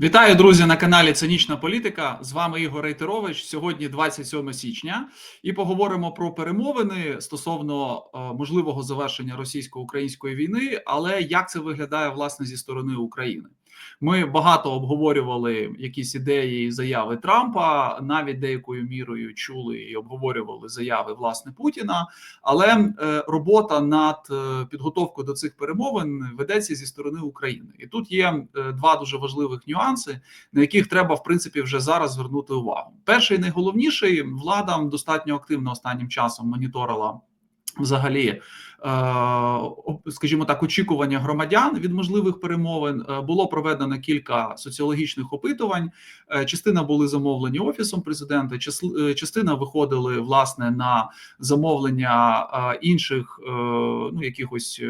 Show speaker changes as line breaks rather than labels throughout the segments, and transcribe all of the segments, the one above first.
Вітаю, друзі, на каналі Цинічна Політика. З вами Ігор Рейтерович. Сьогодні 27 січня, і поговоримо про перемовини стосовно е, можливого завершення російсько-української війни, але як це виглядає власне зі сторони України. Ми багато обговорювали якісь ідеї і заяви Трампа, навіть деякою мірою чули і обговорювали заяви власне Путіна. Але е, робота над е, підготовкою до цих перемовин ведеться зі сторони України, і тут є е, два дуже важливих нюанси, на яких треба в принципі вже зараз звернути увагу. Перший найголовніший влада достатньо активно останнім часом моніторила. Взагалі, скажімо так, очікування громадян від можливих перемовин е, було проведено кілька соціологічних опитувань. Е, частина були замовлені офісом президента, частина виходили власне на замовлення інших ну якихось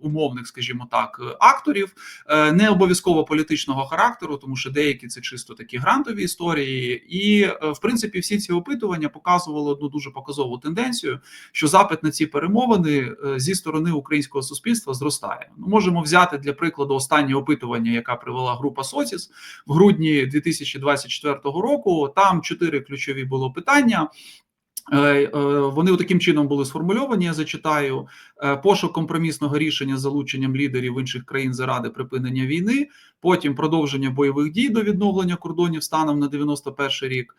умовних, скажімо так, акторів, е, не обов'язково політичного характеру, тому що деякі це чисто такі грантові історії, і е, в принципі всі ці опитування показували одну дуже показову тенденцію, що запит на ці перемовини е, зі сторони українського суспільства зростає. Ми можемо взяти для прикладу останнє опитування, яка привела група Соціс в грудні 2024 року. Там чотири ключові було питання. Е, е, вони таким чином були сформульовані. Я зачитаю е, пошук компромісного рішення з залученням лідерів інших країн заради припинення війни, потім продовження бойових дій до відновлення кордонів станом на 91 рік,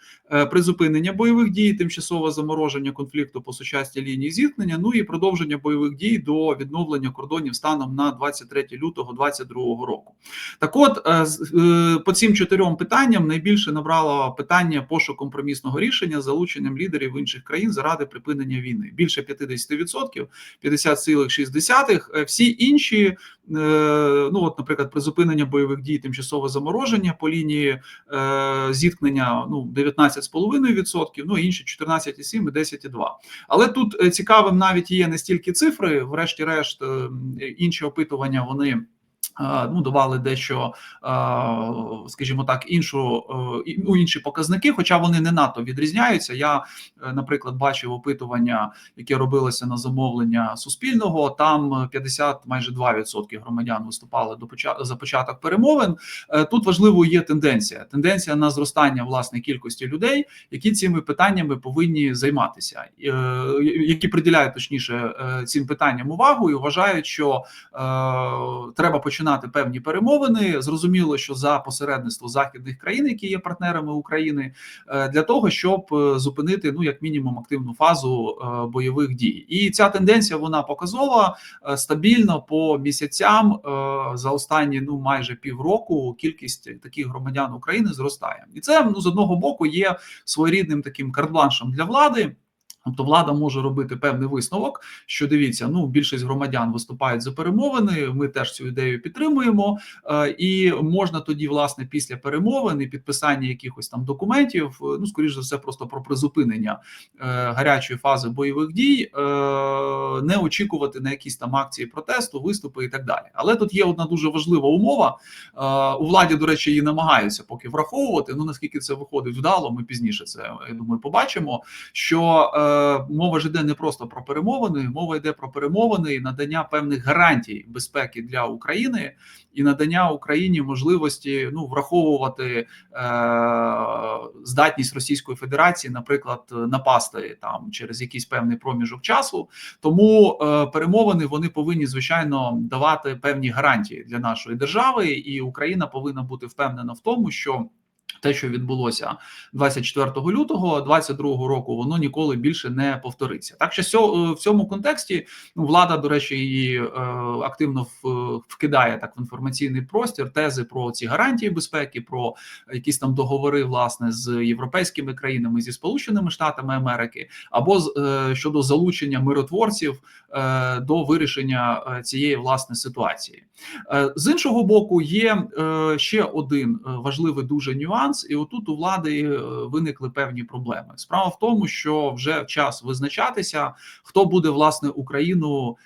призупинення бойових дій, тимчасове замороження конфлікту по сучасній лінії зіткнення. Ну і продовження бойових дій до відновлення кордонів станом на 23 лютого 2022 року. Так, от по цим чотирьом питанням найбільше набрало питання пошук компромісного рішення з залученням лідерів інших інших країн заради припинення війни. Більше 50%, 50,6%. Всі інші, е, ну от, наприклад, призупинення бойових дій, тимчасове замороження по лінії е, зіткнення ну 19,5%, ну інші 14,7% і 10,2%. Але тут е, цікавим навіть є не стільки цифри, врешті-решт, інші опитування вони ну, давали дещо, скажімо так, іншу ну, інші показники, хоча вони не надто відрізняються. Я, е, наприклад, бачив опитування, яке робилося на замовлення суспільного. Там 50, майже 2% громадян виступали до за початок перемовин. Е, тут важливою є тенденція: тенденція на зростання власне кількості людей, які цими питаннями повинні займатися, е, які приділяють точніше цим питанням увагу і вважають, що треба починати починати певні перемовини. Зрозуміло, що за посередництво західних країн, які є партнерами України, е, для того, щоб е, зупинити ну як мінімум активну фазу е, бойових дій, і ця тенденція вона показова стабільно по місяцям за останні ну майже півроку. Кількість таких громадян України зростає, і це ну з одного боку є своєрідним таким карт-бланшем для влади. Тобто влада може робити певний висновок, що дивіться, ну більшість громадян виступають за перемовини. Ми теж цю ідею підтримуємо, е, і можна тоді, власне, після перемовин і підписання якихось там документів, е, ну скоріш за все, просто про призупинення е, гарячої фази бойових дій, не очікувати на якісь там акції протесту, виступи і так далі. Але тут є одна дуже важлива умова. У владі, до речі, її намагаються поки враховувати. Ну наскільки це виходить вдало, ми пізніше це я думаю, побачимо. що мова ж йде не просто про перемовини, мова йде про перемовини і надання певних гарантій безпеки для України і надання Україні можливості ну враховувати е, здатність Російської Федерації, наприклад, напасти там через якийсь певний проміжок часу. Тому е, перемовини вони повинні звичайно давати певні гарантії для нашої держави, і Україна повинна бути впевнена в тому, що те, що відбулося 24 лютого 22 року, воно ніколи більше не повториться. Так що е, в цьому контексті ну, влада, до речі, і е, активно вкидає так в інформаційний простір тези про ці гарантії безпеки, про якісь там договори власне з європейськими країнами зі Сполученими Штатами Америки, або е, щодо залучення миротворців до вирішення цієї власне ситуації. З іншого боку, є ще один важливий дуже нюанс нюанс, і отут у влади е, виникли певні проблеми. Справа в тому, що вже час визначатися, хто буде власне Україну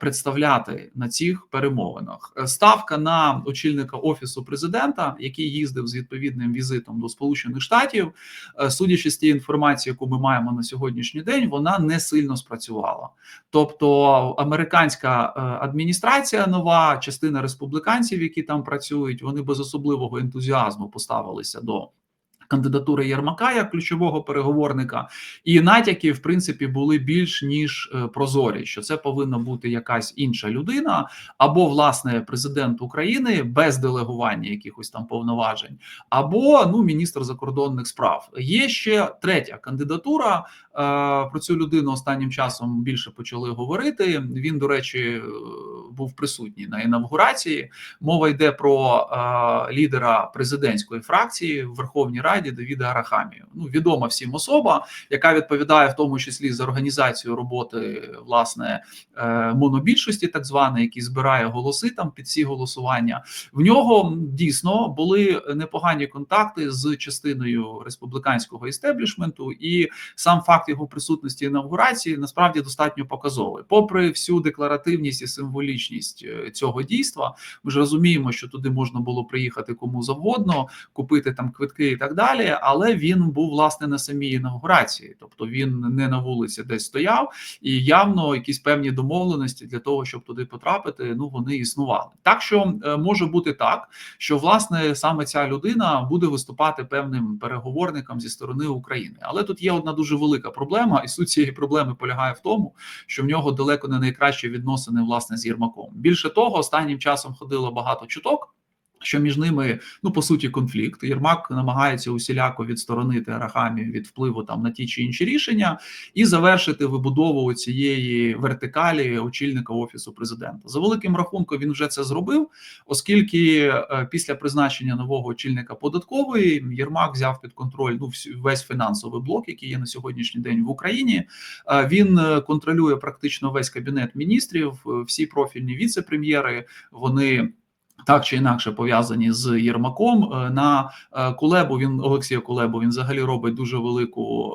представляти на цих перемовинах. Е, Ставка на очільника офісу президента, який їздив з відповідним візитом до Сполучених Штатів, е, судячи з тієї інформації, яку ми маємо на сьогоднішній день, вона не сильно спрацювала. Тобто, американська е, адміністрація нова, частина республіканців, які там працюють, вони без особливого ентузіазму поставилися до. Кандидатури Єрмака як ключового переговорника, і натяки, в принципі, були більш ніж е, прозорі, що це повинна бути якась інша людина, або власне президент України без делегування якихось там повноважень, або ну міністр закордонних справ. Є ще третя кандидатура. Е, Про цю людину останнім часом більше почали говорити. Він, до речі, е, був присутній на інавгурації. Мова йде про лідера президентської фракції в Верховній Раді Давіда Арахамію. Ну відома всім особа, яка відповідає в тому числі за організацію роботи власне е, монобільшості, так званої, який збирає голоси там під ці голосування. В нього дійсно були непогані контакти з частиною республіканського істеблішменту, і сам факт його присутності інавгурації насправді достатньо показовий. Попри всю декларативність і символічність е, цього дійства, ми ж розуміємо, що туди можна було приїхати кому завгодно, купити там квитки і так далі. Але він був власне на самій інавгурації, тобто він не на вулиці десь стояв, і явно якісь певні домовленості для того, щоб туди потрапити, ну вони існували. Так що е, може бути так, що власне саме ця людина буде виступати певним переговорником зі сторони України. Але тут є одна дуже велика проблема, і суть цієї проблеми полягає в тому, що в нього далеко не найкращі відносини власне з Єрмаком. Більше того, останнім часом ходило багато чуток. Що між ними ну по суті конфлікт. Єрмак намагається усіляко відсторонити Арахамію від впливу там на ті чи інші рішення і завершити вибудову цієї вертикалі очільника офісу президента. За великим рахунком він вже це зробив, оскільки е, після призначення нового очільника податкової Єрмак взяв під контроль ну весь фінансовий блок, який є на сьогоднішній день в Україні. Е, він е, контролює практично весь кабінет міністрів, всі профільні віце-прем'єри. Вони так чи інакше пов'язані з Єрмаком е, на е, Кулебу. Він Олексія Кулебу він взагалі робить дуже велику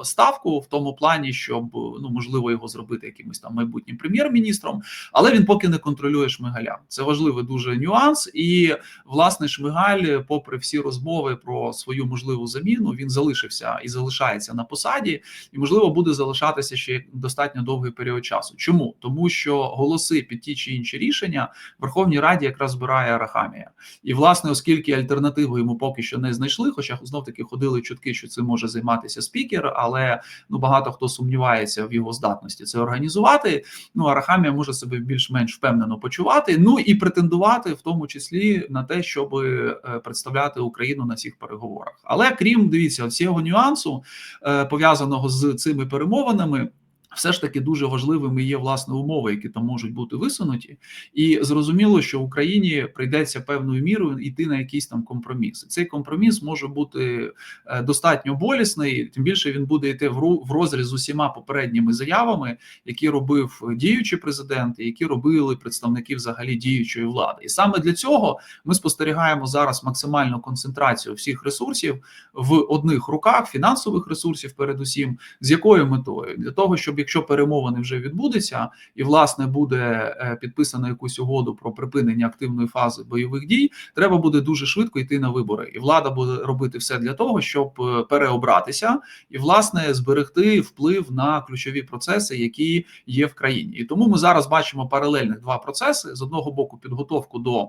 е, ставку в тому плані, щоб ну можливо його зробити якимось там майбутнім прем'єр-міністром, але він поки не контролює Шмигаля. Це важливий дуже нюанс. І власне Шмигаль, попри всі розмови про свою можливу заміну, він залишився і залишається на посаді, і можливо буде залишатися ще достатньо довгий період часу. Чому тому, що голоси під ті чи інші рішення в Верховній Раді якраз збирає Арахамія. І, власне, оскільки альтернативу йому поки що не знайшли, хоча знов таки ходили чутки, що цим може займатися спікер, але ну багато хто сумнівається в його здатності це організувати. Ну Арахамія може себе більш-менш впевнено почувати. Ну і претендувати, в тому числі на те, щоб е, представляти Україну на цих переговорах. Але крім дивіться, цього нюансу е, пов'язаного з цими перемовинами все ж таки дуже важливими є власне умови, які там можуть бути висунуті, і зрозуміло, що Україні прийдеться певною мірою йти на якийсь там компроміс. Цей компроміс може бути е, достатньо болісний, тим більше він буде йти в розріз з усіма попередніми заявами, які робив діючий президент, які робили представники взагалі діючої влади. І саме для цього ми спостерігаємо зараз максимальну концентрацію всіх ресурсів в одних руках, фінансових ресурсів, передусім, з якою метою для того, щоб якщо перемовини вже відбудуться, і власне буде е, підписано якусь угоду про припинення активної фази бойових дій, треба буде дуже швидко йти на вибори, і влада буде робити все для того, щоб е, переобратися і власне зберегти вплив на ключові процеси, які є в країні. І тому ми зараз бачимо паралельних два процеси: з одного боку, підготовку до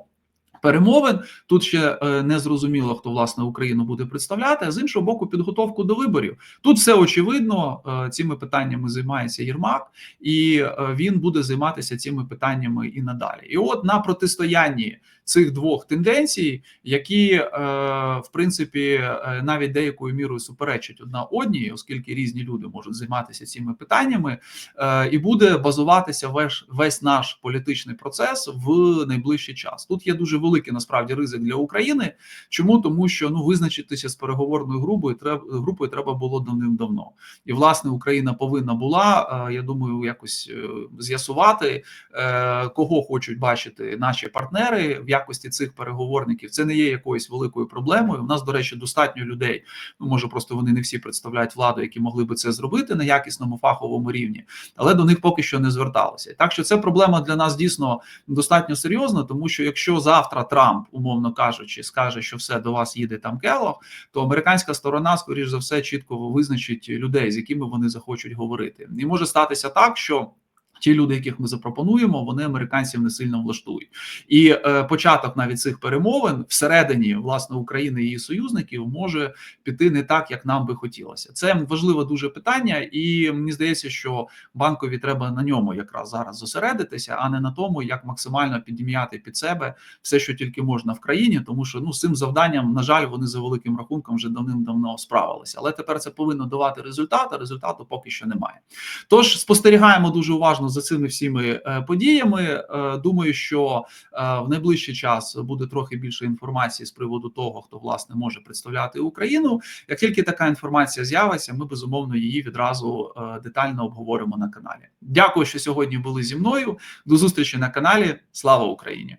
перемовин. Тут ще е, не зрозуміло, хто власне Україну буде представляти. А з іншого боку, підготовку до виборів. Тут все очевидно. Е, цими питаннями займається Єрмак, і е, він буде займатися цими питаннями і надалі. І от на протистоянні цих двох тенденцій, які в принципі навіть деякою мірою суперечать одна одній, оскільки різні люди можуть займатися цими питаннями, і буде базуватися весь, весь наш політичний процес в найближчий час. Тут є дуже великий насправді ризик для України. Чому тому, що ну визначитися з переговорною групою треба групою треба було давним-давно, і власне Україна повинна була. Я думаю, якось е, з'ясувати, е, кого хочуть бачити наші партнери, якості цих переговорників це не є якоюсь великою проблемою. У нас, до речі, достатньо людей. Ну може, просто вони не всі представляють владу, які могли би це зробити на якісному фаховому рівні, але до них поки що не зверталися. Так що це проблема для нас дійсно достатньо серйозна, тому що якщо завтра Трамп, умовно кажучи, скаже, що все до вас їде там Келох, то американська сторона, скоріш за все, чітко визначить людей, з якими вони захочуть говорити, і може статися так, що. Ті люди, яких ми запропонуємо, вони американців не сильно влаштують, і е, початок навіть цих перемовин всередині власне України і її союзників може піти не так, як нам би хотілося. Це важливе дуже питання, і мені здається, що банкові треба на ньому якраз зараз зосередитися, а не на тому, як максимально підім'яти під себе все, що тільки можна в країні, тому що ну з цим завданням, на жаль, вони за великим рахунком вже давним-давно справилися. Але тепер це повинно давати результат, а результату поки що немає. Тож спостерігаємо дуже уважно за цими всіми е, подіями. Е, думаю, що е, в найближчий час буде трохи більше інформації з приводу того, хто власне може представляти Україну. Як тільки така інформація з'явиться, ми безумовно її відразу детально обговоримо на каналі. Дякую, що сьогодні були зі мною. До зустрічі на каналі. Слава Україні!